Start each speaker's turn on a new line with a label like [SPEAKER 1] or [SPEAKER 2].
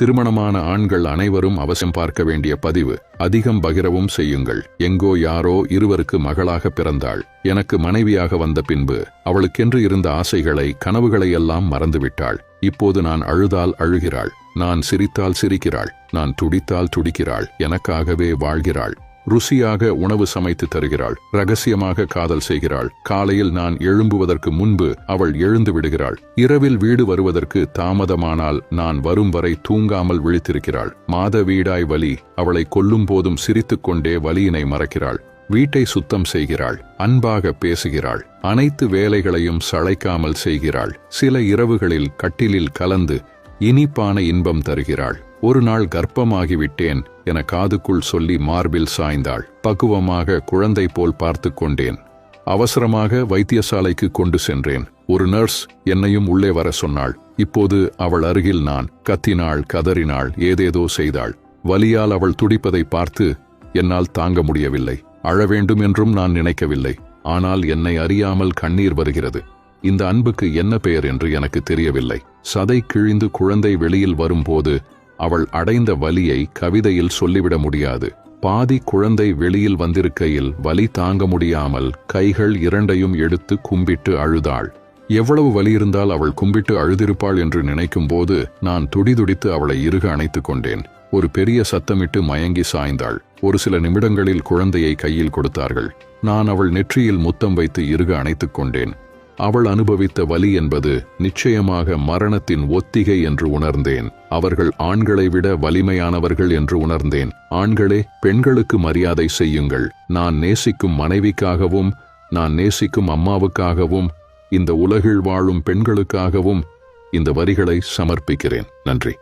[SPEAKER 1] திருமணமான ஆண்கள் அனைவரும் அவசியம் பார்க்க வேண்டிய பதிவு அதிகம் பகிரவும் செய்யுங்கள். எங்கோ யாரோ இருவருக்கு மகளாக பிறந்தாள். எனக்கு மனைவியாக வந்த பின்பு அவளுக்கென்று இருந்த ஆசைகளை கனவுகளை எல்லாம் மறந்துவிட்டாள். இப்போது நான் அழுதால் அழுகிறாள். நான் சிரித்தால் சிரிக்கிறாள். நான் துடித்தால் துடிக்கிறாள். எனக்காகவே வாழ்கிறாள். ருசியாக உணவு சமைத்து தருகிறாள். ரகசியமாக காதல் செய்கிறாள். காலையில் நான் எழும்புவதற்கு முன்பு அவள் எழுந்து விடுகிறாள். இரவில் வீடு வருவதற்கு தாமதமானால் நான் வரும் வரை தூங்காமல் விழித்திருக்கிறாள். மாத வீடாய் வலி அவளை கொல்லும் போதும் சிரித்துக்கொண்டே வலியினை மறக்கிறாள். வீட்டை சுத்தம் செய்கிறாள். அன்பாக பேசுகிறாள். அனைத்து வேலைகளையும் சளைக்காமல் செய்கிறாள். சில இரவுகளில் கட்டிலில் கலந்து இனிப்பான இன்பம் தருகிறாள். ஒரு நாள் கர்ப்பமாகிவிட்டேன் என காதுக்குள் சொல்லி மார்பில் சாய்ந்தாள். பக்குவமாக குழந்தை போல் பார்த்து கொண்டேன். அவசரமாக வைத்தியசாலைக்கு கொண்டு சென்றேன். ஒரு நர்ஸ் என்னையும் உள்ளே வர சொன்னாள். இப்போது அவள் அருகில் நான். கத்தினாள் கதறினாள் ஏதேதோ செய்தாள். வலியால் அவள் துடிப்பதை பார்த்து என்னால் தாங்க முடியவில்லை. அழ வேண்டும் என்றும் நான் நினைக்கவில்லை. ஆனால் என்னை அறியாமல் கண்ணீர் வருகிறது. இந்த அன்புக்கு என்ன பெயர் என்று எனக்கு தெரியவில்லை. சதை கிழிந்து குழந்தை வெளியில் வரும்போது அவள் அடைந்த வலியை கவிதையில் சொல்லிவிட முடியாது. பாதி குழந்தை வெளியில் வந்திருக்கையில் வலி தாங்க முடியாமல் கைகள் இரண்டையும் எடுத்து கும்பிட்டு அழுதாள். எவ்வளவு வலி இருந்தால் அவள் கும்பிட்டு அழுதிருப்பாள் என்று நினைக்கும் போது நான் துடிதுடித்து அவளை இறுக அணைத்துக் கொண்டேன். ஒரு பெரிய சத்தமிட்டு மயங்கி சாய்ந்தாள். ஒரு சில நிமிடங்களில் குழந்தையை கையில் கொடுத்தார்கள். நான் அவள் நெற்றியில் முத்தம் வைத்து இறுக அணைத்துக் கொண்டேன். அவள் அனுபவித்த வலி என்பது நிச்சயமாக மரணத்தின் ஒத்திகை என்று உணர்ந்தேன். அவர்கள் ஆண்களை விட வலிமையானவர்கள் என்று உணர்ந்தேன். ஆண்களே பெண்களுக்கு மரியாதை செய்யுங்கள். நான் நேசிக்கும் மனைவிக்காகவும் நான் நேசிக்கும் அம்மாவுக்காகவும் இந்த உலகில் வாழும் பெண்களுக்காகவும் இந்த வரிகளை சமர்ப்பிக்கிறேன். நன்றி.